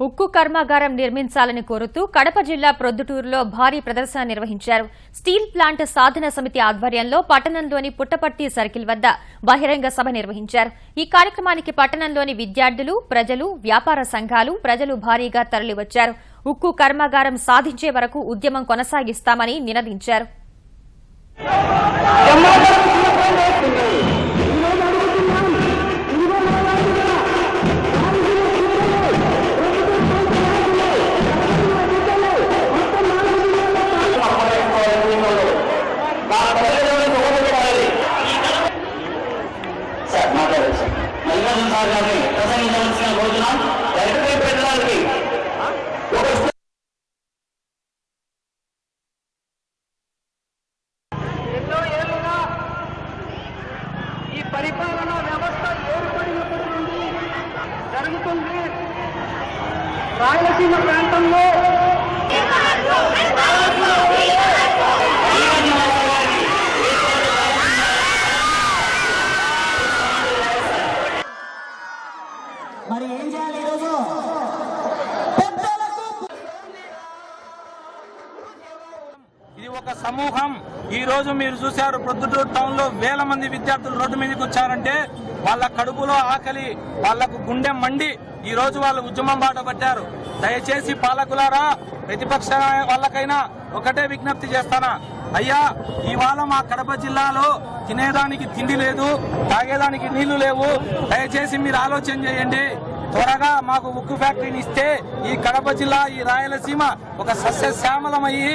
ఉక్కు కర్మాగారం నిర్మించాలని కోరుతూ కడప జిల్లా ప్రొద్దుటూరులో భారీ ప్రదర్శన నిర్వహించారు. స్టీల్ ప్లాంట్ సాధన సమితి ఆధ్వర్యంలో పట్టణంలోని పుట్టపర్తి సర్కిల్ వద్ద బహిరంగ సభ నిర్వహించారు. ఈ కార్యక్రమానికి పట్టణంలోని విద్యార్థులు ప్రజలు వ్యాపార సంఘాలు ప్రజలు భారీగా తరలివచ్చారు. ఉక్కు కర్మాగారం సాధించే వరకు ఉద్యమం కొనసాగిస్తామని నినదించారు. సార్ మాట్లాడారు సార్ మల్లికార్జున సార్ గారిని ప్రసంగించవలసిన పెట్టడానికి ఒక వ్యవస్థ ఏర్పడినప్పటి నుండి జరుగుతుంది రాయలసీమ ప్రాంతంలో మరి ఏం చేయాలి ఈరోజు? ఇది ఒక సమూహం. ఈ రోజు మీరు చూశారు ప్రొద్దుటూరు టౌన్లో వేల మంది విద్యార్థులు రోడ్డు మీదకి వచ్చారంటే వాళ్ళ కడుపులో ఆకలి వాళ్ళకు గుండె మండి ఈ రోజు వాళ్ళు ఉద్యమం బాట పట్టారు. దయచేసి పాలకులారా ప్రతిపక్ష వాళ్ళకైనా ఒకటే విజ్ఞప్తి చేస్తానా? అయ్యా ఇవాళ మా కడప జిల్లాలో తినేదానికి తిండి లేదు తాగేదానికి నీళ్ళు లేవు. దయచేసి మీరు ఆలోచన చేయండి. త్వరగా మాకు ఉక్కు ఫ్యాక్టరీని ఇస్తే ఈ కడప జిల్లా ఈ రాయలసీమ ఒక సస్యశ్యామలమయ్యి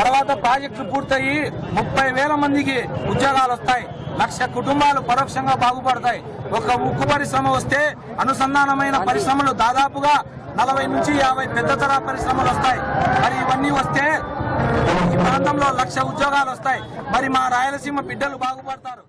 తర్వాత ప్రాజెక్టులు పూర్తయి ముప్పై వేల మందికి ఉద్యోగాలు వస్తాయి. లక్ష కుటుంబాలు పరోక్షంగా బాగుపడతాయి. ఒక ఉక్కు పరిశ్రమ వస్తే అనుసంధానమైన పరిశ్రమలు దాదాపుగా నలభై నుంచి యాభై పెద్ద తర పరిశ్రమలు వస్తాయి. మరి ఇవన్నీ వస్తే ప్రాంతంలో లక్ష ఉద్యోగాలు వస్తాయి. మరి మా రాయలసీమ బిడ్డలు బాగుపడతారు.